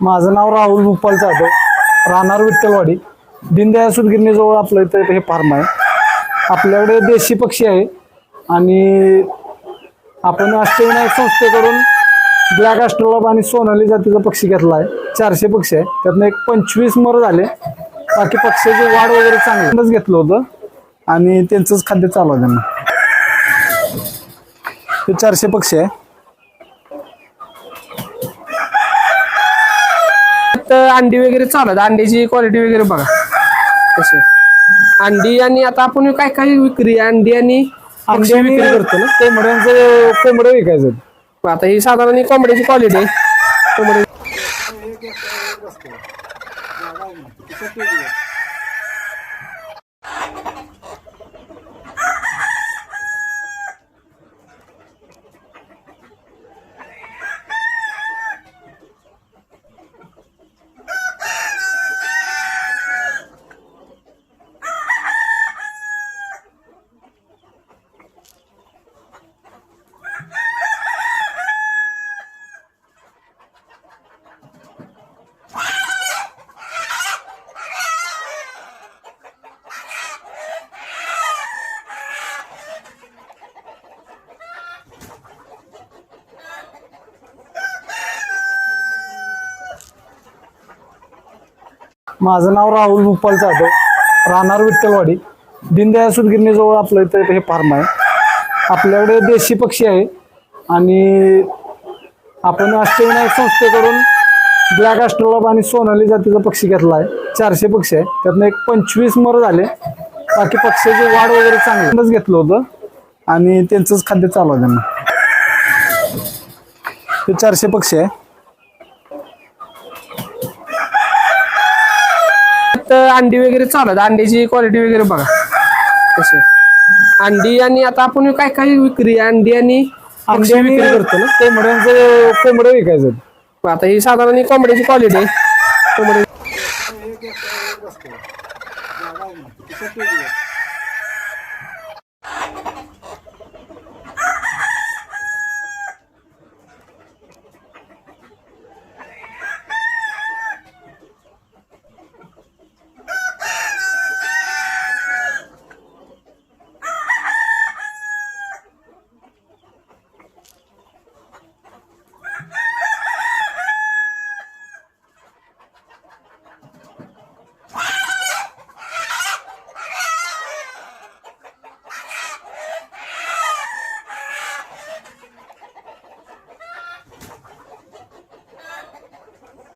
माझं नाव राहुल भूपाल जाधव. राहणार विठ्ठलवाडी. दिनदयाळ सुदगिरणीजवळ आपलं इथं हे फार्म आहे. आपल्याकडे देशी पक्षी आहे. आणि आपण अष्टविनायक संस्थेकडून ब्लॅक ॲस्ट्रोलॉब आणि सोनाली जातीचा पक्षी घेतला आहे. चारशे पक्षी आहे. त्यातनं एक पंचवीस मर झाले. बाकी पक्ष्याची वाढ वगैरे चांगलंच घेतलं होतं. आणि त्यांचंच खाद्य चालू आहे त्यांना. हे चारशे पक्षी आहे. तर अंडी वगैरे चालू आहेत अंड्याची क्वालिटी वगैरे बघा. आहे. अंडी आणि आता आपण काय काय विक्री अंडी आणि अंडी विक्री करतो ना. कोंबड्यांचं कोंबडे विकायचं आता ही साधारण कोंबड्याची क्वालिटी आहे. कोंबडी माझं नाव राहुल भूपाल जाधव. राहणार विठ्ठलवाडी. दिनदयाळ सुदगिरणीजवळ आपलं इथं हे फार्म आहे. आपल्याकडे देशी पक्षी आहे. आणि आपण अष्टविनायक संस्थेकडून ब्लॅक ॲस्ट्रोलॉब आणि सोनाली जातीचा पक्षी घेतला आहे. चारशे पक्षी आहे. त्यातनं एक पंचवीस मर झाले. बाकी पक्ष्याची वाढ वगैरे चांगलंच घेतलं होतं. आणि त्यांचंच खाद्य चालू आहे त्यांना. हे चारशे पक्षी आहे. तर अंडी वगैरे चालू आहेत अंड्याची क्वालिटी वगैरे बघा. कशी. अंडी आणि आता आपण काय काय विक्री अंडी आणि अंडी विक्री करतो ना. कोंबड्यांचं कोंबडे विकायचं. आता ही साधारण कोंबड्याची क्वालिटी आहे. कोंबडी